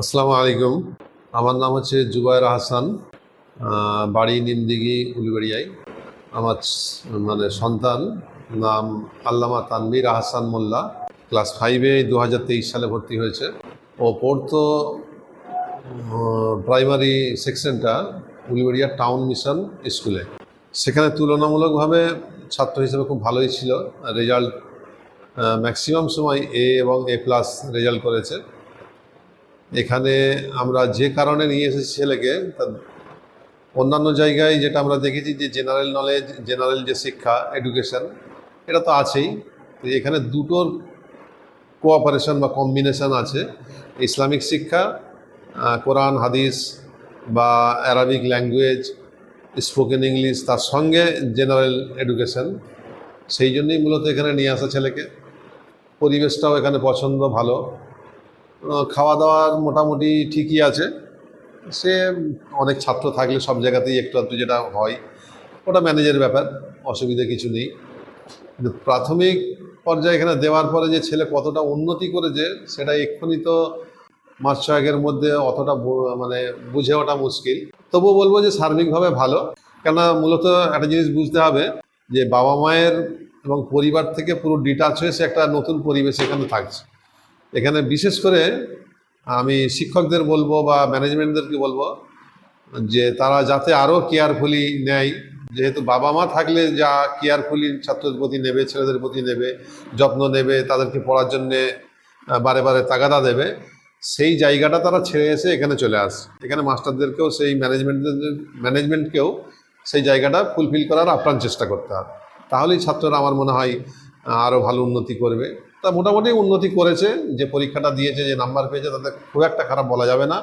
আসসালামু আলাইকুম। আমার নাম হচ্ছে জুবায়ের হাসান বাড়ি নিমদিঘি, উলবেড়িয়ায়। আমার মানে সন্তান নাম আল্লামা তানভীর আহসান মোল্লা। ক্লাস ফাইভে দু হাজার তেইশ সালে ভর্তি হয়েছে। ও পড়তো প্রাইমারি সেকশনটা উলবেড়িয়া টাউন মিশন স্কুলে। সেখানে তুলনামূলকভাবে ছাত্র হিসেবে খুব ভালোই ছিল। রেজাল্ট ম্যাক্সিমাম সময় এ এবং এ প্লাস রেজাল্ট করেছে। এখানে আমরা যে কারণে নিয়ে এসেছি ছেলেকে অন্যান্য জায়গায় যেটা আমরা দেখেছি যে জেনারেল নলেজ জেনারেল যে শিক্ষা এডুকেশন এটা তো আছেই। তো এখানে দুটোর কোঅপারেশন বা কম্বিনেশন আছে। ইসলামিক শিক্ষা কোরআন, হাদিস বা অ্যারাবিক ল্যাঙ্গুয়েজ স্পোকেন ইংলিশ তার সঙ্গে জেনারেল এডুকেশন সেই জন্যই মূলত এখানে নিয়ে আসা ছেলেকে। পরিবেশটাও এখানে পছন্দ ভালো। খাওয়া দাওয়ার মোটামুটি ঠিকই আছে। সে অনেক ছাত্র থাকলে সব জায়গাতেই একটু আধটু যেটা হয়, ওটা ম্যানেজের ব্যাপার, অসুবিধা কিছু নেই। কিন্তু প্রাথমিক পর্যায়ে এখানে দেওয়ার পরে যে ছেলে কতটা উন্নতি করেছে, সেটা এক্ষুনি তো মাস ছয়েকের মধ্যে অতটা মানে বুঝে ওঠা মুশকিল। তবুও বলব যে সার্বিকভাবে ভালো। কেননা মূলত একটা জিনিস বুঝতে হবে যে বাবা মায়ের এবং পরিবার থেকে পুরো ডিটাচ হয়ে সে একটা নতুন পরিবেশ এখানে থাকছে। এখানে বিশেষ করে আমি শিক্ষকদের বলব বা ম্যানেজমেন্টদেরকে বলব যে তারা যাতে আরও কেয়ারফুলি নেয়। যেহেতু বাবা মা থাকলে যা কেয়ারফুলি ছাত্রদের প্রতি নেবে, ছেলেদের প্রতি নেবে, যত্ন নেবে, তাদেরকে পড়ার জন্যে বারে বারে তাগাদা দেবে, সেই জায়গাটা তারা ছেড়ে এসে এখানে চলে আসে, এখানে মাস্টারদেরকেও সেই ম্যানেজমেন্টদের, ম্যানেজমেন্টকেও সেই জায়গাটা ফুলফিল করার আপ্রাণ চেষ্টা করতে হবে। তাহলেই ছাত্ররা আমার মনে হয় আরও ভালো উন্নতি করবে। তা মোটামুটি উন্নতি করেছে, যে পরীক্ষাটা দিয়েছে, যে নাম্বার পেয়েছে, তাতে খুব একটা খারাপ বলা যাবে না।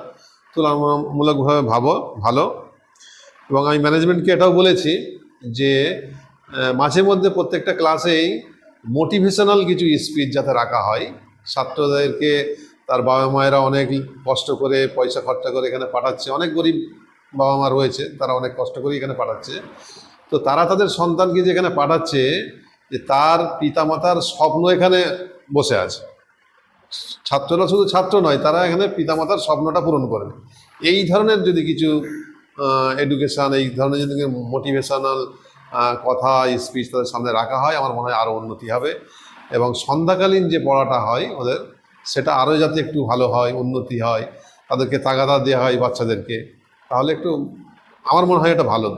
তুলনামূলকভাবে ভাবো, ভালো। এবং আমি ম্যানেজমেন্টকে এটাও বলেছি যে মাঝে মধ্যে প্রত্যেকটা ক্লাসেই মোটিভেশনাল কিছু স্পিচ যাতে রাখা হয়। ছাত্রদেরকে তার বাবা মায়েরা অনেক কষ্ট করে পয়সা খরচা করে এখানে পাঠাচ্ছে। অনেক গরিব বাবা মা রয়েছে, তারা অনেক কষ্ট করে এখানে পাঠাচ্ছে। তো তারা তাদের সন্তানকে যেখানে পাঠাচ্ছে যে তার পিতামাতার স্বপ্ন এখানে বসে আছে। ছাত্ররা শুধু ছাত্র নয়, তারা এখানে পিতামাতার স্বপ্নটা পূরণ করবে এই ধরনের যদি কিছু এডুকেশান এই ধরনের যদি মোটিভেশনাল কথা স্পিচ তাদের সামনে রাখা হয়, আমার মনে হয় আরও উন্নতি হবে। এবং সন্ধ্যাকালীন যে পড়াটা হয় ওদের, সেটা আরও যাতে একটু ভালো হয়, উন্নতি হয়, তাদেরকে তাগাদা দেওয়া হয় বাচ্চাদেরকে, তাহলে একটু, আমার মনে হয় এটা ভালো।